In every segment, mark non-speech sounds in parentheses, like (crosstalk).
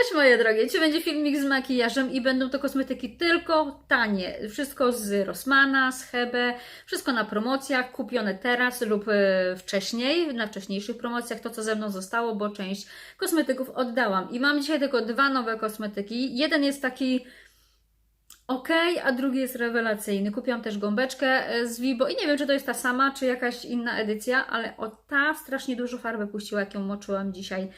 Cześć moje drogie, dzisiaj będzie filmik z makijażem i będą to kosmetyki tylko tanie. Wszystko z Rossmana, z Hebe, wszystko na promocjach, kupione teraz lub e, wcześniej, na wcześniejszych promocjach, to co ze mną zostało, bo część kosmetyków oddałam. I mam dzisiaj tylko dwa nowe kosmetyki. Jeden jest taki ok, a drugi jest rewelacyjny. Kupiłam też gąbeczkę e, z Vibo i nie wiem, czy to jest ta sama, czy jakaś inna edycja, ale o ta strasznie dużo farby puściła, jak ją moczyłam dzisiaj.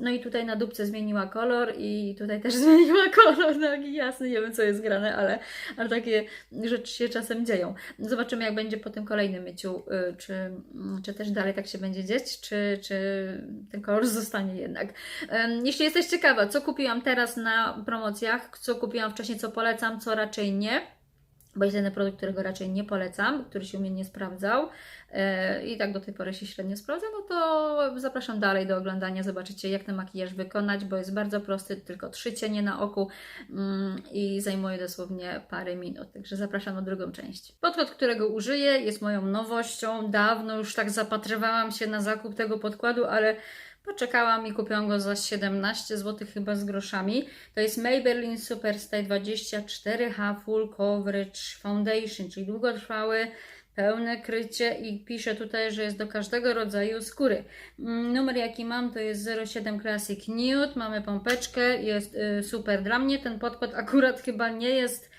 No i tutaj na dupce zmieniła kolor i tutaj też (laughs) zmieniła kolor, taki jasny, nie wiem co jest grane, ale, ale takie rzeczy się czasem dzieją. Zobaczymy jak będzie po tym kolejnym myciu, y, czy, mm, czy też dalej tak się będzie dzieć, czy, czy ten kolor zostanie jednak. Jeśli jesteś ciekawa, co kupiłam teraz na promocjach, co kupiłam wcześniej, co polecam, co raczej nie, bo jest jeden produkt, którego raczej nie polecam, który się u mnie nie sprawdzał e, i tak do tej pory się średnio sprawdza, no to zapraszam dalej do oglądania, zobaczycie jak ten makijaż wykonać, bo jest bardzo prosty, tylko trzy cienie na oku mm, i zajmuje dosłownie parę minut, także zapraszam na drugą część. Podkład, którego użyję jest moją nowością, dawno już tak zapatrywałam się na zakup tego podkładu, ale Poczekałam i kupiłam go za 17 zł chyba z groszami. To jest Maybelline Superstay 24H Full Coverage Foundation, czyli długotrwały, pełne krycie i pisze tutaj, że jest do każdego rodzaju skóry. Mm, Numer jaki mam to jest 07 Classic Nude, mamy pompeczkę, jest y, super dla mnie. Ten podkład (laughs) akurat chyba nie jest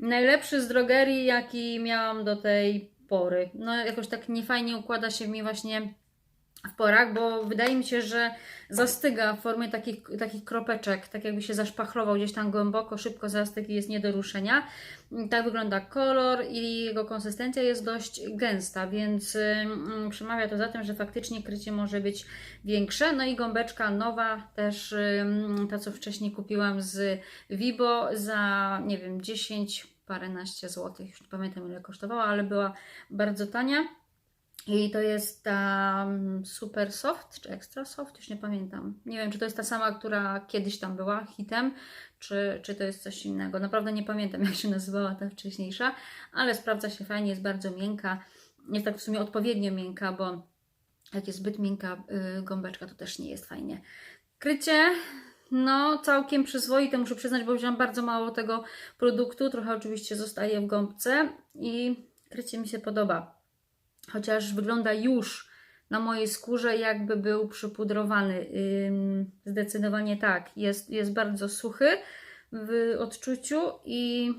najlepszy z drogerii, jaki miałam do tej pory. No jakoś tak niefajnie układa się mi właśnie w porach, bo wydaje mi się, że zastyga w formie takich, takich kropeczek, tak jakby się zaszpachlował gdzieś tam głęboko, szybko zastyg i jest nie do ruszenia. Tak wygląda kolor i jego konsystencja jest dość gęsta, więc ym, przemawia to za tym, że faktycznie krycie może być większe. No i gąbeczka nowa, też ym, ta co wcześniej kupiłam z Vibo za nie wiem 10 paręnaście złotych, już nie pamiętam ile kosztowała, ale była bardzo tania. I to jest ta super soft, czy extra soft, już nie pamiętam. Nie wiem, czy to jest ta sama, która kiedyś tam była hitem, czy, czy to jest coś innego. Naprawdę nie pamiętam, (laughs) jak się nazywała ta wcześniejsza, ale sprawdza się fajnie, jest bardzo miękka. Jest tak w sumie odpowiednio miękka, bo jak jest zbyt miękka yy, gąbeczka, to też nie jest fajnie. Krycie, no całkiem przyzwoite, muszę przyznać, bo wziąłam bardzo mało tego produktu. Trochę oczywiście zostaje w gąbce i krycie mi się podoba chociaż wygląda już na mojej skórze, jakby był przypudrowany. Zdecydowanie tak. Jest, jest bardzo suchy w odczuciu i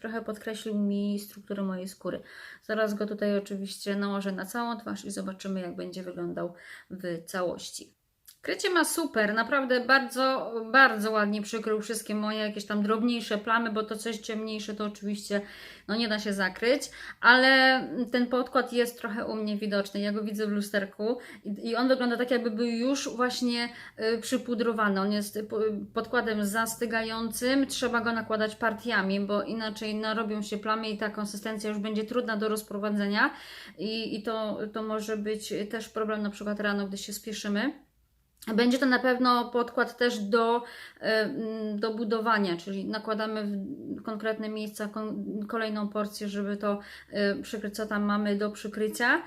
trochę podkreślił mi strukturę mojej skóry. Zaraz go tutaj oczywiście nałożę na całą twarz i zobaczymy, jak będzie wyglądał w całości. Krycie ma super, naprawdę bardzo, bardzo ładnie przykrył wszystkie moje jakieś tam drobniejsze plamy, bo to coś ciemniejsze to oczywiście no nie da się zakryć, ale ten podkład jest trochę u mnie widoczny, ja go widzę w lusterku i, on wygląda tak jakby był już właśnie y, przypudrowany, on jest y, podkładem zastygającym, trzeba go nakładać partiami, bo inaczej narobią się plamy i ta konsystencja już będzie trudna do rozprowadzenia i, i to, to może być też problem na przykład rano, gdy się spieszymy. Będzie to na pewno podkład też do, do budowania, czyli nakładamy w konkretne miejsca kolejną porcję, żeby to przykryć, co tam mamy do przykrycia.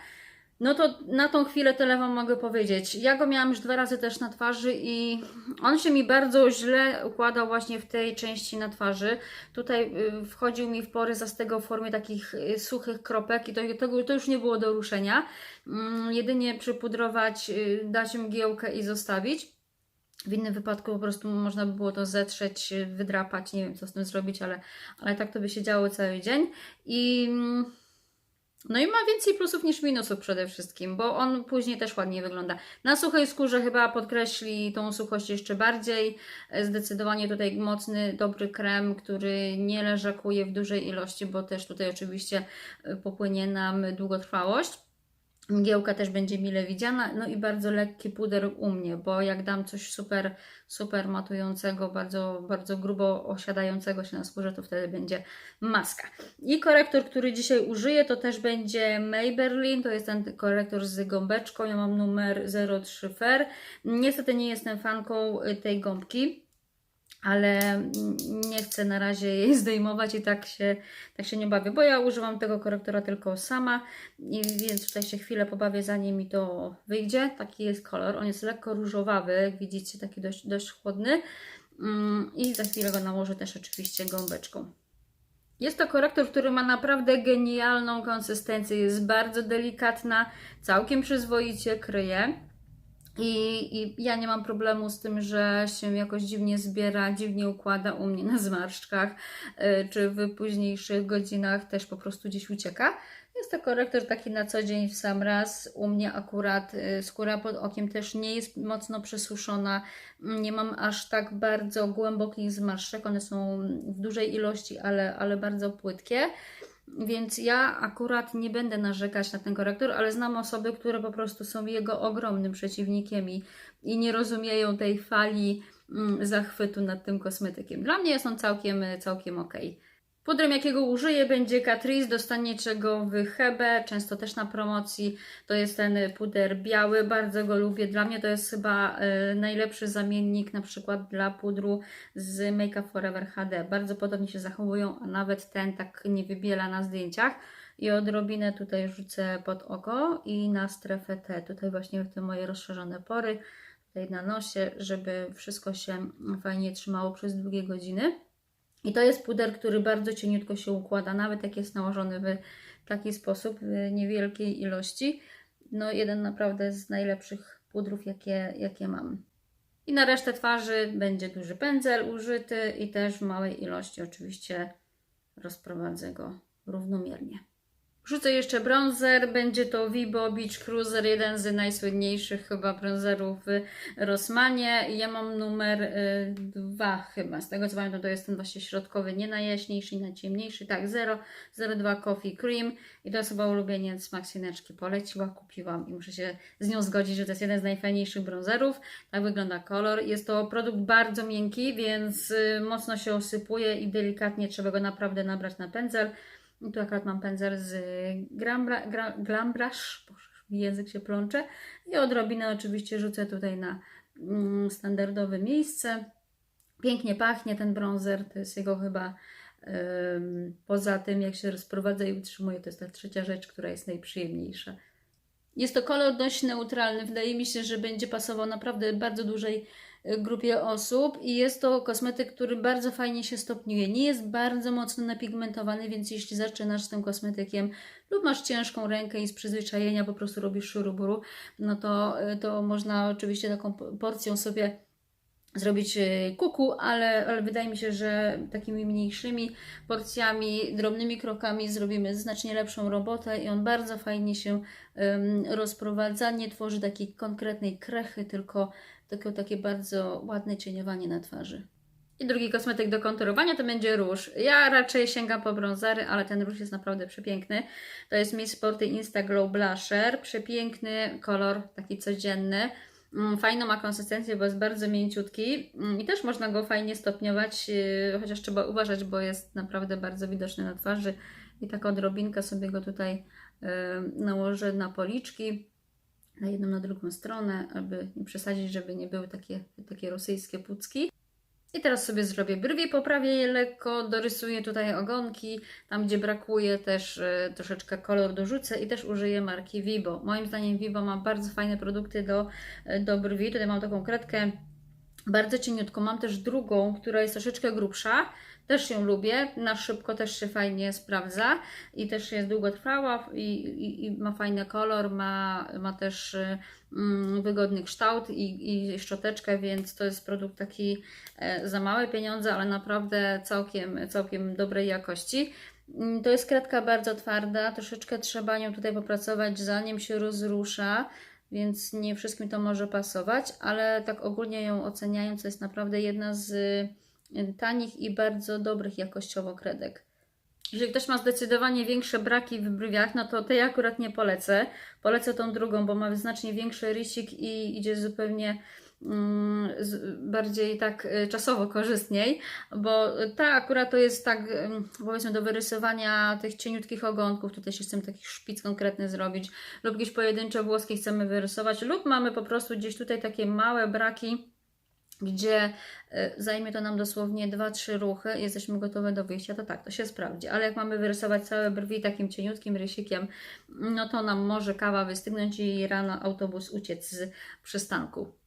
No to na tą chwilę tyle Wam mogę powiedzieć. Ja go miałam już dwa razy też na twarzy i on się mi bardzo źle układał właśnie w tej części na twarzy. Tutaj wchodził mi w pory zastygał w formie takich suchych kropek i to, to, to już nie było do ruszenia. Jedynie przypudrować, dać mgiełkę i zostawić. W innym wypadku po prostu można by było to zetrzeć, wydrapać, nie wiem co z tym zrobić, ale, ale tak to by się działo cały dzień. I no i ma więcej plusów niż minusów przede wszystkim, bo on później też ładnie wygląda. Na suchej skórze chyba podkreśli tą suchość jeszcze bardziej. Zdecydowanie tutaj mocny, dobry krem, który nie leżakuje w dużej ilości, bo też tutaj oczywiście popłynie nam długotrwałość. Mgiełka też będzie mile widziana, no i bardzo lekki puder u mnie, bo jak dam coś super, super matującego, bardzo, bardzo grubo osiadającego się na skórze, to wtedy będzie maska. I korektor, który dzisiaj użyję, to też będzie Maybelline, to jest ten korektor z gąbeczką, ja mam numer 03 Fair. Niestety nie jestem fanką tej gąbki, ale nie chcę na razie jej (laughs) zdejmować i tak się, tak się nie bawię, bo ja używam tego korektora tylko sama, i więc tutaj się chwilę pobawię zanim mi to wyjdzie. Taki jest kolor, on jest lekko różowawy, jak widzicie, taki dość, dość chłodny Mm, i za chwilę go nałożę też oczywiście gąbeczką. Jest to korektor, który ma naprawdę genialną konsystencję, jest bardzo delikatna, całkiem przyzwoicie kryje. I, I ja nie mam problemu z tym, że się jakoś dziwnie zbiera, dziwnie układa u mnie na zmarszczkach, y, czy w późniejszych godzinach też po prostu gdzieś ucieka. Jest to korektor taki na co dzień w sam raz. U mnie akurat y, skóra pod okiem też nie jest mocno przesuszona. Nie mam aż tak bardzo głębokich zmarszczek. One są w dużej ilości, ale, ale bardzo płytkie. Więc ja akurat nie będę narzekać na ten korektor, ale znam osoby, które po prostu są jego ogromnym przeciwnikiem i, i nie rozumieją tej fali mm, zachwytu nad tym kosmetykiem. Dla mnie jest on całkiem, całkiem ok. Pudrem, jakiego użyję, będzie Catrice. Dostaniecie go w Hebe, często też na promocji. To jest ten puder biały, bardzo go lubię. Dla mnie to jest chyba y, najlepszy zamiennik na przykład dla pudru z Make Up Forever HD. Bardzo podobnie się zachowują, a nawet ten tak nie wybiela na zdjęciach. I odrobinę tutaj rzucę pod oko i na strefę T. Tutaj właśnie w te moje rozszerzone pory, tutaj na nosie, żeby wszystko się fajnie trzymało przez długie godziny. I to jest puder, który bardzo cieniutko się układa, nawet jak jest nałożony w taki sposób, w niewielkiej ilości. No jeden naprawdę z najlepszych pudrów, jakie, jakie mam. I na resztę twarzy będzie duży pędzel użyty i też w małej ilości oczywiście rozprowadzę go równomiernie. Wrzucę jeszcze bronzer, będzie to Vibo Beach Cruiser, jeden z najsłynniejszych chyba bronzerów w Rossmanie. Ja mam numer y, dwa chyba, z tego co pamiętam to jest ten właśnie środkowy, nie najjaśniejszy, nie najciemniejszy, tak 0, 02 Coffee Cream i to jest chyba ulubieniec Maxineczki, poleciła, kupiłam i muszę się z nią zgodzić, że to jest jeden z najfajniejszych bronzerów. Tak wygląda kolor. Jest to produkt bardzo miękki, więc y, mocno się osypuje i delikatnie trzeba go naprawdę nabrać na pędzel. I tu akurat mam pędzel z gra, Glambrush, język się plącze. I odrobinę oczywiście rzucę tutaj na mm, standardowe miejsce. Pięknie pachnie ten bronzer, to jest jego chyba poza tym jak się rozprowadza i utrzymuje, to jest ta trzecia rzecz, która jest najprzyjemniejsza. Jest to kolor dość neutralny. Wydaje mi się, że będzie pasował naprawdę bardzo dużej grupie osób i jest to kosmetyk, który bardzo fajnie się stopniuje. Nie jest bardzo mocno napigmentowany, więc jeśli zaczynasz z tym kosmetykiem lub masz ciężką rękę i z przyzwyczajenia po prostu robisz szuruburu, no to, to można oczywiście taką porcją sobie zrobić e, kuku, ale, ale wydaje mi się, że takimi mniejszymi porcjami, drobnymi krokami zrobimy znacznie lepszą robotę i on bardzo fajnie się um, rozprowadza, nie tworzy takiej konkretnej krechy, tylko, tylko takie bardzo ładne cieniowanie na twarzy. I drugi kosmetyk do konturowania to będzie róż. Ja raczej sięgam po brązary, ale ten róż jest naprawdę przepiękny. To jest Miss Sporty Insta Glow Blusher. Przepiękny kolor, taki codzienny. Mm, fajną ma konsystencję, bo jest bardzo mięciutki mm, i też można go fajnie stopniować, y, chociaż trzeba uważać, bo jest naprawdę bardzo widoczny na twarzy i taka odrobinka sobie go tutaj y, nałożę na policzki, na jedną, na drugą stronę, aby nie przesadzić, żeby nie były takie, takie rosyjskie pucki. I teraz sobie zrobię brwi, poprawię je lekko, dorysuję tutaj ogonki, tam gdzie brakuje też y, troszeczkę kolor dorzucę i też użyję marki Vibo. Moim zdaniem Vibo ma bardzo fajne produkty do, y, do brwi. Tutaj mam taką kredkę bardzo cieniutką. Mam też drugą, która jest troszeczkę grubsza. Też ją lubię, na szybko też się fajnie sprawdza i też jest długotrwała i, i, i ma fajny kolor, ma, ma też mm, wygodny kształt i, i szczoteczkę, więc to jest produkt taki e, za małe pieniądze, ale naprawdę całkiem, całkiem dobrej jakości. Mm, to jest kredka bardzo twarda, troszeczkę trzeba nią tutaj popracować, zanim się rozrusza więc nie wszystkim to może pasować, ale tak ogólnie ją oceniając, to jest naprawdę jedna z tanich i bardzo dobrych jakościowo kredek. Jeżeli ktoś ma zdecydowanie większe braki w brwiach, no to tej akurat nie polecę. Polecę tą drugą, bo ma znacznie większy rysik i idzie zupełnie mm, bardziej tak y, czasowo korzystniej, bo ta akurat to jest tak, powiedzmy, do wyrysowania tych cieniutkich ogonków. Tutaj się chcemy takich szpic konkretny zrobić, lub jakieś pojedyncze włoski chcemy wyrysować, lub mamy po prostu gdzieś tutaj takie małe braki gdzie e, zajmie to nam dosłownie 2-3 ruchy, jesteśmy gotowe do wyjścia, to tak, to się sprawdzi. Ale jak mamy wyrysować całe brwi takim cieniutkim rysikiem, no to nam może kawa wystygnąć i rano autobus uciec z przystanku.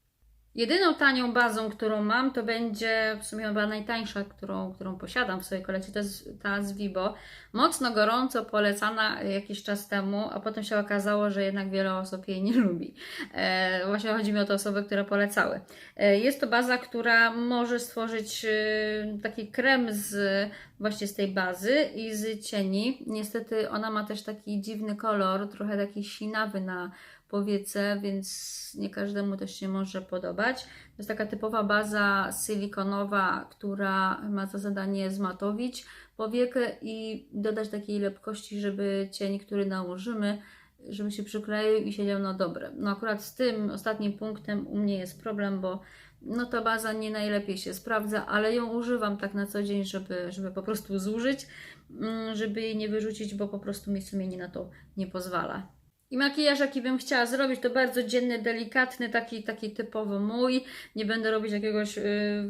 Jedyną tanią bazą, którą mam, to będzie w sumie chyba najtańsza, którą, którą posiadam w swojej kolekcji, to jest ta z Vibo. Mocno gorąco polecana jakiś czas temu, a potem się okazało, że jednak wiele osób jej nie lubi. E, właśnie chodzi mi o te osoby, które polecały. E, jest to baza, która może stworzyć e, taki krem z właśnie z tej bazy i z cieni. Niestety ona ma też taki dziwny kolor, trochę taki sinawy na powiece, więc nie każdemu to się może podobać. To jest taka typowa baza silikonowa, która ma za zadanie zmatowić powiekę i dodać takiej lepkości, żeby cień, który nałożymy, żeby się przykleił i siedział na dobre. No akurat z tym ostatnim punktem u mnie jest problem, bo no ta baza nie najlepiej się sprawdza, ale ją używam tak na co dzień, żeby, żeby po prostu zużyć, mm, żeby jej nie wyrzucić, bo po prostu mi sumienie na to nie pozwala. I makijaż, jaki bym chciała zrobić, to bardzo dzienny, delikatny, taki, taki typowo mój. Nie będę robić jakiegoś yy,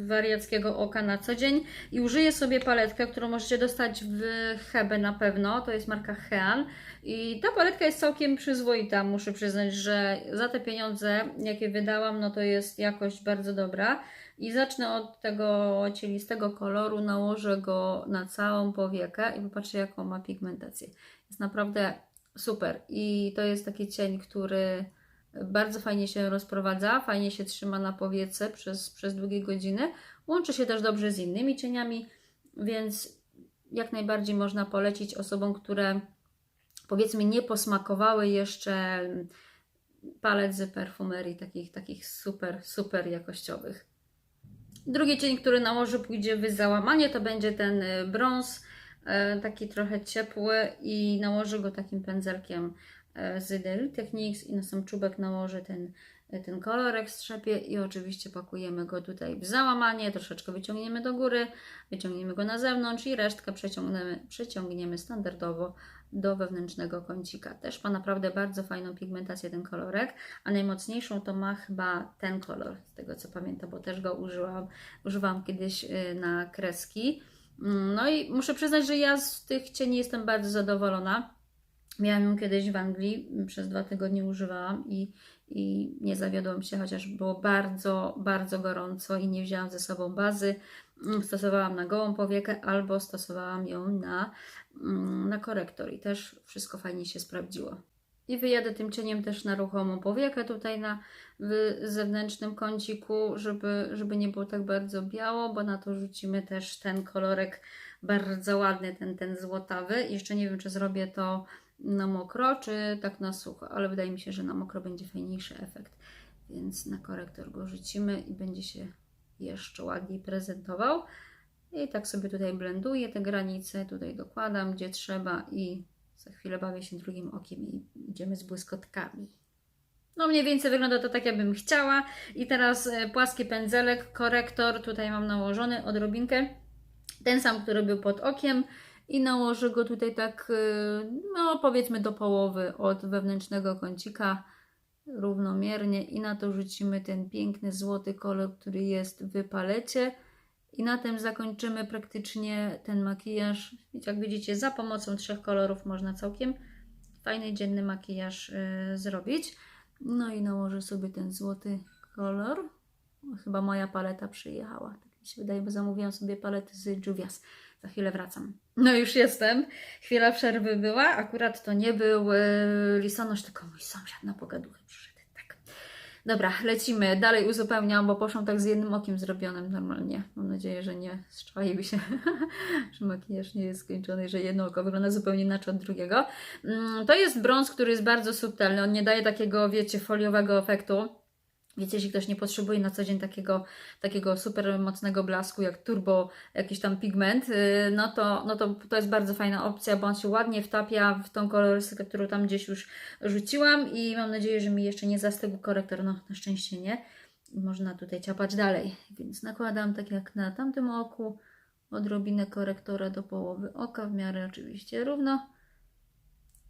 wariackiego oka na co dzień. I użyję sobie paletkę, którą możecie dostać w Hebe na pewno. To jest marka Hean. I ta paletka jest całkiem przyzwoita. Muszę przyznać, że za te pieniądze, jakie wydałam, no to jest jakość bardzo dobra. I zacznę od tego cielistego koloru, nałożę go na całą powiekę i popatrzcie, jaką ma pigmentację. Jest naprawdę super. I to jest taki cień, który bardzo fajnie się rozprowadza, fajnie się trzyma na powiece przez, przez długie godziny. Łączy się też dobrze z innymi cieniami, więc jak najbardziej można polecić osobom, które powiedzmy nie posmakowały jeszcze palet z perfumerii takich, takich super, super jakościowych. Drugi cień, który nałożę pójdzie w załamanie, to będzie ten brąz E, taki trochę ciepły i nałożę go takim pędzelkiem e, z Deli Techniques i na sam czubek nałożę ten, e, ten kolorek strzepie i oczywiście pakujemy go tutaj w załamanie, troszeczkę wyciągniemy do góry, wyciągniemy go na zewnątrz i resztkę przeciągniemy, przeciągniemy standardowo do wewnętrznego kącika. Też ma naprawdę bardzo fajną pigmentację ten kolorek, a najmocniejszą to ma chyba ten kolor, z tego co pamiętam, bo też go użyłam, używałam kiedyś na kreski. No i muszę przyznać, że ja z tych cieni jestem bardzo zadowolona. Miałam ją kiedyś w Anglii, przez dwa tygodnie używałam i, i nie zawiodłam się, chociaż było bardzo, bardzo gorąco i nie wzięłam ze sobą bazy. Mm, stosowałam na gołą powiekę albo stosowałam ją na, mm, na korektor i też wszystko fajnie się sprawdziło. I wyjadę tym cieniem też na ruchomą powiekę tutaj na zewnętrznym kąciku, żeby, żeby nie było tak bardzo biało, bo na to rzucimy też ten kolorek bardzo ładny, ten, ten złotawy. Jeszcze nie wiem, czy zrobię to na mokro, czy tak na sucho, ale wydaje mi się, że na mokro będzie fajniejszy efekt. Więc na korektor go rzucimy i będzie się jeszcze ładniej prezentował. I tak sobie tutaj blenduję te granice, tutaj dokładam gdzie trzeba i za chwilę bawię się drugim okiem i idziemy z błyskotkami. No mniej więcej wygląda to tak, jakbym chciała. I teraz e, płaski pędzelek, korektor, tutaj mam nałożony odrobinkę. Ten sam, który był pod okiem i nałożę go tutaj tak, e, no powiedzmy do połowy od wewnętrznego kącika równomiernie i na to rzucimy ten piękny złoty kolor, który jest w palecie. I na tym zakończymy praktycznie ten makijaż. Jak widzicie, za pomocą trzech kolorów można całkiem fajny, dzienny makijaż yy, zrobić. No i nałożę sobie ten złoty kolor. Chyba moja paleta przyjechała. Tak mi się wydaje, bo zamówiłam sobie palety z Juvias. Za chwilę wracam. No już jestem. Chwila przerwy była. Akurat to nie był yy, lisonosz, tylko mój sąsiad na pogaduchy przyszedł. Dobra, lecimy. Dalej uzupełniam, bo poszłam tak z jednym okiem zrobionym normalnie. Mam nadzieję, że nie strzaił się, (laughs) że makijaż nie jest skończony, że jedno oko wygląda zupełnie inaczej od drugiego. Mm, to jest brąz, który jest bardzo subtelny. On nie daje takiego, wiecie, foliowego efektu. Więc jeśli ktoś nie potrzebuje na co dzień takiego, takiego super mocnego blasku jak turbo, jakiś tam pigment, y, no to, no to to jest bardzo fajna opcja, bo on się ładnie wtapia w tą kolorystykę, którą tam gdzieś już rzuciłam i mam nadzieję, że mi jeszcze nie zastygł korektor, no na szczęście nie. I można tutaj ciapać dalej. Więc nakładam tak jak na tamtym oku, odrobinę korektora do połowy oka, w miarę oczywiście równo.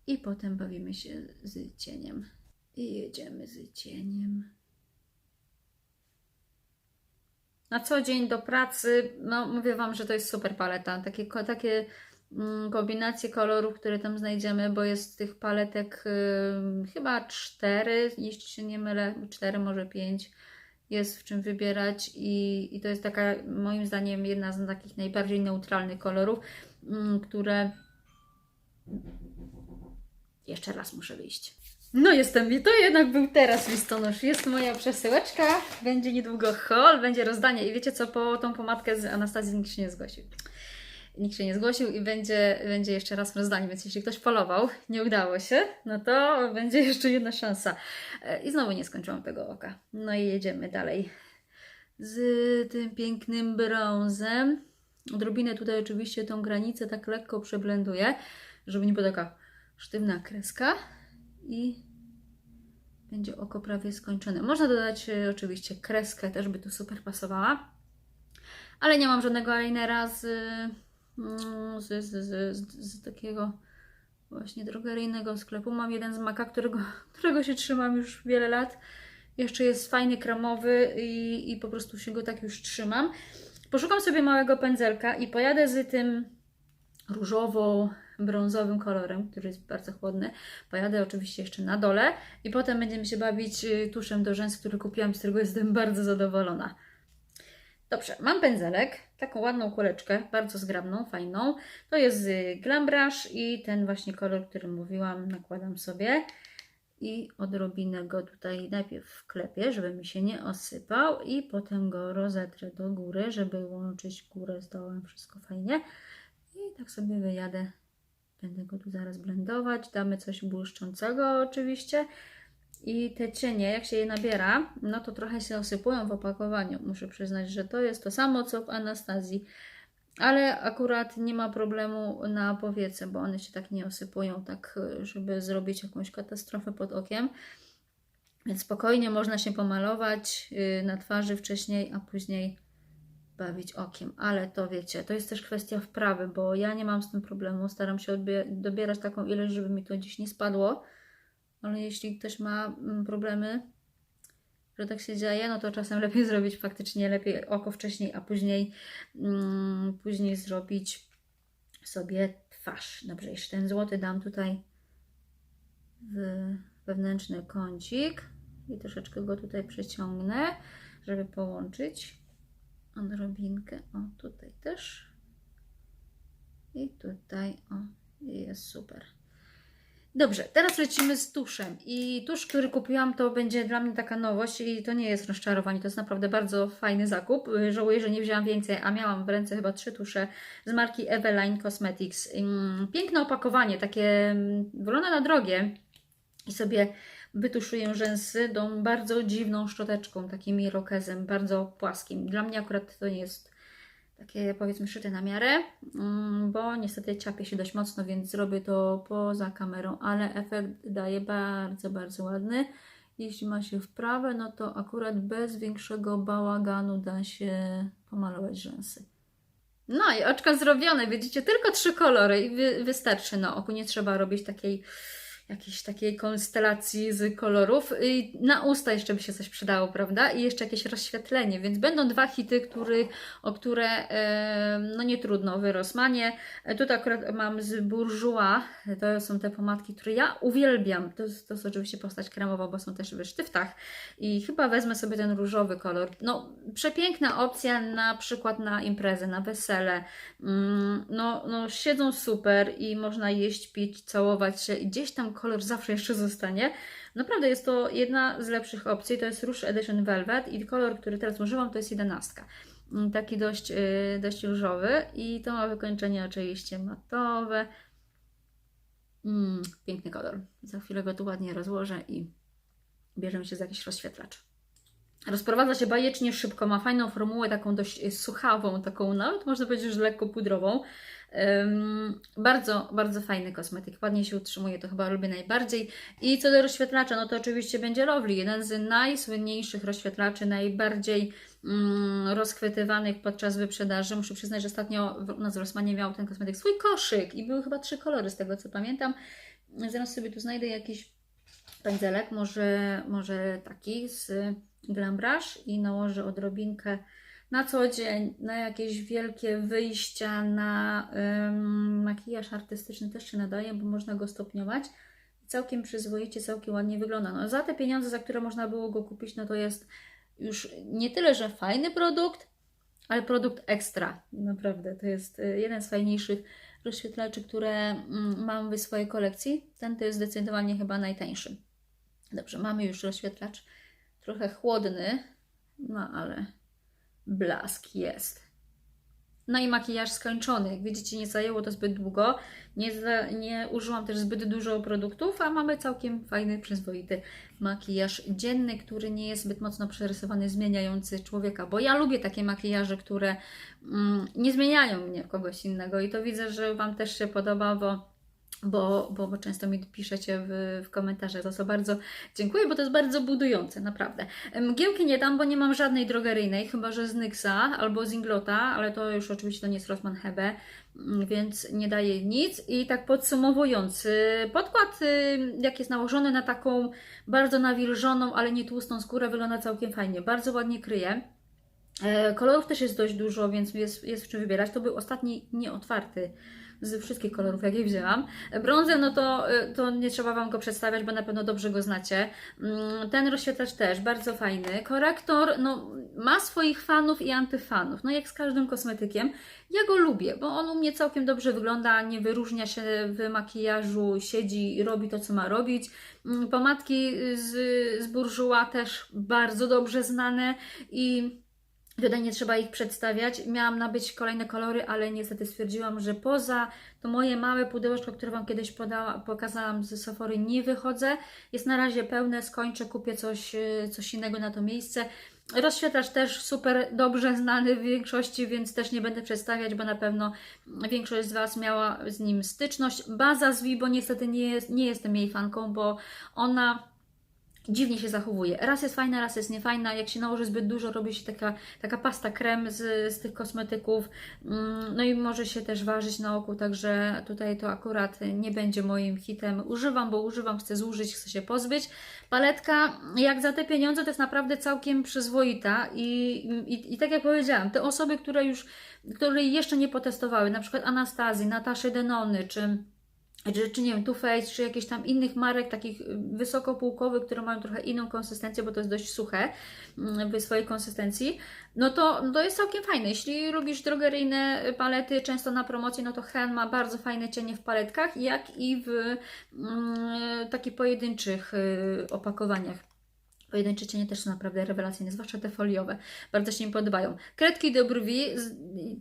I potem bawimy się z cieniem. I jedziemy z cieniem. Na co dzień do pracy, no mówię Wam, że to jest super paleta. Takie, takie mm, kombinacje kolorów, które tam znajdziemy, bo jest tych paletek y, chyba cztery, jeśli się nie mylę, cztery, może pięć. Jest w czym wybierać i, i to jest taka, moim zdaniem, jedna z takich najbardziej neutralnych kolorów, mm, które jeszcze raz muszę wyjść. No jestem i to jednak był teraz listonosz. Jest moja przesyłeczka, będzie niedługo haul, będzie rozdanie i wiecie co, po tą pomadkę z Anastazji nikt się nie zgłosił. Nikt się nie zgłosił i będzie, będzie jeszcze raz rozdanie, więc jeśli ktoś polował, nie udało się, no to będzie jeszcze jedna szansa. E, I znowu nie skończyłam tego oka. No i jedziemy dalej z tym pięknym brązem. Odrobinę tutaj oczywiście tą granicę tak lekko przeblenduję, żeby nie była taka sztywna kreska i będzie oko prawie skończone. Można dodać e, oczywiście kreskę, też by tu super pasowała, ale nie mam żadnego eyelinera z, mm, z, z, z, z, takiego właśnie drogeryjnego sklepu. Mam jeden z Maka, którego, (laughs) którego się trzymam już wiele lat. Jeszcze jest fajny, kremowy i, i po prostu się go tak już trzymam. Poszukam sobie małego pędzelka i pojadę z tym różowo-brązowym kolorem, który jest bardzo chłodny. Pojadę oczywiście jeszcze na dole i potem będziemy się bawić y, tuszem do rzęs, który kupiłam, z którego jestem (laughs) bardzo zadowolona. Dobrze, mam pędzelek, taką ładną kuleczkę, bardzo zgrabną, fajną. To jest y, Glam Brush i ten właśnie kolor, o którym mówiłam, nakładam sobie. I odrobinę go tutaj najpierw wklepię, żeby mi się nie osypał i potem go rozetrę do góry, żeby łączyć górę z dołem, wszystko fajnie. I tak sobie wyjadę. Będę go tu zaraz blendować. Damy coś błyszczącego oczywiście. I te cienie, jak się je nabiera, no to trochę się osypują w opakowaniu. Muszę przyznać, że to jest to samo co w Anastazji. Ale akurat nie ma problemu na powiece, bo one się tak nie osypują, tak żeby zrobić jakąś katastrofę pod okiem. Więc spokojnie można się pomalować yy, na twarzy wcześniej, a później bawić okiem. Ale to wiecie, to jest też kwestia wprawy, bo ja nie mam z tym problemu. Staram się dobierać taką ilość, żeby mi to gdzieś nie spadło. Ale jeśli ktoś ma mm, problemy, że tak się dzieje, no to czasem (laughs) lepiej zrobić faktycznie lepiej oko wcześniej, a później, mm, później zrobić sobie twarz. Dobrze, jeszcze ten złoty dam tutaj w wewnętrzny kącik i troszeczkę go tutaj przeciągnę, żeby połączyć odrobinkę. O, tutaj też. I tutaj, o, jest super. Dobrze, teraz lecimy z tuszem. I tusz, który kupiłam, to będzie dla mnie taka nowość i to nie jest rozczarowanie. To jest naprawdę bardzo fajny zakup. Y, Żałuję, że nie wzięłam więcej, a miałam w ręce chyba trzy tusze z marki Eveline Cosmetics. Ym, Piękne opakowanie, takie ym, wygląda na drogie i sobie wytuszuję rzęsy tą bardzo dziwną szczoteczką, takim irokezem, bardzo płaskim. Dla mnie akurat to nie jest takie powiedzmy szyte na miarę, mm, bo niestety ciapie się dość mocno, więc zrobię to poza kamerą, ale efekt daje bardzo, bardzo ładny. Jeśli ma się wprawę, no to akurat bez większego bałaganu da się pomalować rzęsy. No i oczka zrobione, widzicie, tylko trzy kolory i wy, wystarczy na oku, nie trzeba robić takiej jakiejś takiej konstelacji z kolorów. I na usta jeszcze by się coś przydało, prawda? I jeszcze jakieś rozświetlenie, więc będą dwa hity, o które no nie trudno w Rossmanie. E, Tutaj akurat mam z Bourjois, to są te pomadki, które ja uwielbiam. To, to jest oczywiście postać kremowa, bo są też w sztyftach. I chyba wezmę sobie ten różowy kolor. No, przepiękna opcja na przykład na imprezę, na wesele. Mm, No, no siedzą super i można jeść, pić, całować się i gdzieś tam kolor zawsze jeszcze zostanie. Naprawdę jest to jedna z lepszych opcji. To jest Rouge Edition Velvet i kolor, który teraz używam, to jest jedenastka. Mm, Taki dość, yy, dość różowy i to ma wykończenie oczywiście matowe. Mm, piękny kolor. Za chwilę go tu ładnie rozłożę i bierzemy się za jakiś rozświetlacz. Rozprowadza się bajecznie szybko, ma fajną formułę, taką dość y, suchawą, taką nawet można powiedzieć, że lekko pudrową. Bardzo, bardzo fajny kosmetyk, ładnie się utrzymuje, to chyba lubię najbardziej. I co do rozświetlacza, no to oczywiście będzie Lovely, jeden z najsłynniejszych rozświetlaczy, najbardziej mm, rozchwytywanych podczas wyprzedaży. Muszę przyznać, że ostatnio w- u nas w Rossmanie miał ten kosmetyk swój koszyk i były chyba trzy kolory z tego co pamiętam. Zaraz sobie tu znajdę jakiś pędzelek, może, może taki z Glam i nałożę odrobinkę na co dzień, na jakieś wielkie wyjścia, na ym, makijaż artystyczny też się nadaje, bo można go stopniować. Całkiem przyzwoicie, całkiem ładnie wygląda. No, za te pieniądze, za które można było go kupić, no to jest już nie tyle, że fajny produkt, ale produkt ekstra. Naprawdę, to jest y, jeden z fajniejszych rozświetlaczy, które mm, mam w swojej kolekcji. Ten to jest zdecydowanie chyba najtańszy. Dobrze, mamy już rozświetlacz trochę chłodny, no ale blask jest. No i makijaż skończony. Jak widzicie, nie zajęło to zbyt długo. Nie, za, nie użyłam też zbyt dużo produktów, a mamy całkiem fajny, przyzwoity makijaż dzienny, który nie jest zbyt mocno przerysowany, zmieniający człowieka. Bo ja lubię takie makijaże, które mm, nie zmieniają mnie w kogoś innego i to widzę, że Wam też się podoba, bo bo, bo, bo często mi piszecie w, w komentarzach. To co bardzo dziękuję, bo to jest bardzo budujące, naprawdę. Mgiełki nie dam, bo nie mam żadnej drogeryjnej, chyba że z Nyxa albo z Inglota, ale to już oczywiście to nie jest Rossmann Hebe, mm, więc nie daje nic. I tak podsumowując, y, podkład, y, jak jest nałożony na taką bardzo nawilżoną, ale nie tłustą skórę, wygląda całkiem fajnie. Bardzo ładnie kryje. E, Kolorów też jest dość dużo, więc jest, jest w czym wybierać. To był ostatni nieotwarty z wszystkich kolorów, jakie wzięłam. Brązer, no to, y, to nie trzeba Wam go przedstawiać, bo na pewno dobrze go znacie. Mm, Ten rozświetlacz też, bardzo fajny. Korektor, no ma swoich fanów i antyfanów, no jak z każdym kosmetykiem. Ja go lubię, bo on u mnie całkiem dobrze wygląda, nie wyróżnia się w makijażu, siedzi i robi to, co ma robić. Mm, Pomadki z, z Bourjois też bardzo dobrze znane i Tutaj nie trzeba ich przedstawiać. Miałam nabyć kolejne kolory, ale niestety stwierdziłam, że poza to moje małe pudełeczko, które Wam kiedyś podała, pokazałam ze Sefory, nie wychodzę. Jest na razie pełne, skończę, kupię coś, y, coś innego na to miejsce. Rozświetlacz też super dobrze znany w większości, więc też nie będę przedstawiać, bo na pewno większość z Was miała z nim styczność. Baza z Vibo niestety nie, jest, nie jestem jej fanką, bo ona dziwnie się zachowuje. Raz jest fajna, raz jest niefajna. Jak się nałoży zbyt dużo, robi się taka, taka pasta krem z, z tych kosmetyków. Mm, No i może się też ważyć na oku, także tutaj to akurat nie będzie moim hitem. Używam, bo używam, chcę zużyć, chcę się pozbyć. Paletka, jak za te pieniądze, to jest naprawdę całkiem przyzwoita i, i, i tak jak powiedziałam, te osoby, które już, które jeszcze nie potestowały, na przykład Anastazji, Nataszy Denony, czy czy, czy nie wiem, Too Faced, czy jakichś tam innych marek takich wysokopółkowych, które mają trochę inną konsystencję, bo to jest dość suche mm, w swojej konsystencji, no to, no to jest całkiem fajne. Jeśli lubisz drogeryjne palety, często na promocji, no to Hen ma bardzo fajne cienie w paletkach, jak i w mm, takich pojedynczych y, opakowaniach. Pojedyncze cienie też są naprawdę rewelacyjne, zwłaszcza te foliowe. Bardzo się mi podobają. Kredki do brwi.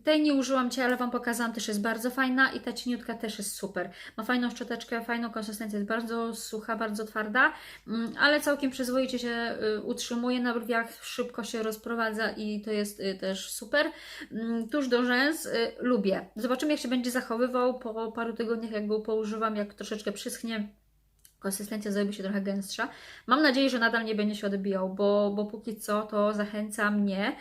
Tej nie użyłam Cię, ale Wam pokazałam. Też jest bardzo fajna i ta cieniutka też jest super. Ma fajną szczoteczkę, fajną konsystencję. Jest bardzo sucha, bardzo twarda, mm, ale całkiem przyzwoicie się y, utrzymuje na brwiach. Szybko się rozprowadza i to jest y, też super. Mm, Tuż do rzęs y, lubię. Zobaczymy, jak się będzie zachowywał po paru tygodniach, jak go poużywam, jak troszeczkę przyschnie konsystencja zrobi się trochę gęstsza. Mam nadzieję, że nadal nie będzie się odbijał, bo, bo póki co to zachęca mnie,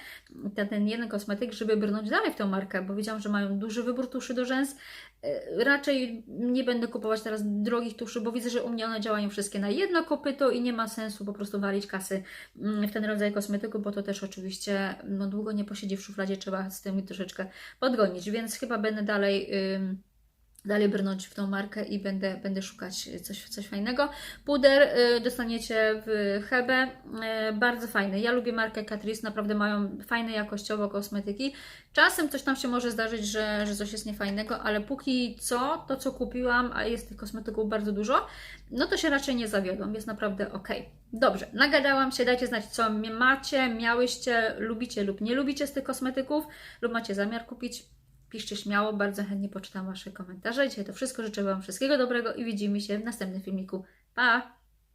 ten, ten jeden kosmetyk, żeby brnąć dalej w tę markę, bo widziałam, że mają duży wybór tuszy do rzęs. E, Raczej nie będę kupować teraz drogich tuszy, bo widzę, że u mnie one działają wszystkie na jedno kopyto i nie ma sensu po prostu walić kasy mm, w ten rodzaj kosmetyku, bo to też oczywiście no, długo nie posiedzi w szufladzie, trzeba z tym troszeczkę podgonić, więc chyba będę dalej... Ym, dalej brnąć w tą markę i będę, będę szukać coś, coś fajnego. Puder y, dostaniecie w Hebe, y, bardzo fajny. Ja lubię markę Catrice, naprawdę mają fajne jakościowo kosmetyki. Czasem coś tam się może zdarzyć, że, że coś jest niefajnego, ale póki co, to co kupiłam, a jest tych kosmetyków bardzo dużo, no to się raczej nie zawiodłam, jest naprawdę ok. Dobrze, nagadałam się, dajcie znać co macie, miałyście, lubicie lub nie lubicie z tych kosmetyków, lub macie zamiar kupić. Piszcie śmiało, bardzo chętnie poczytam Wasze komentarze. Dzisiaj to wszystko. Życzę Wam wszystkiego dobrego i widzimy się w następnym filmiku. Pa!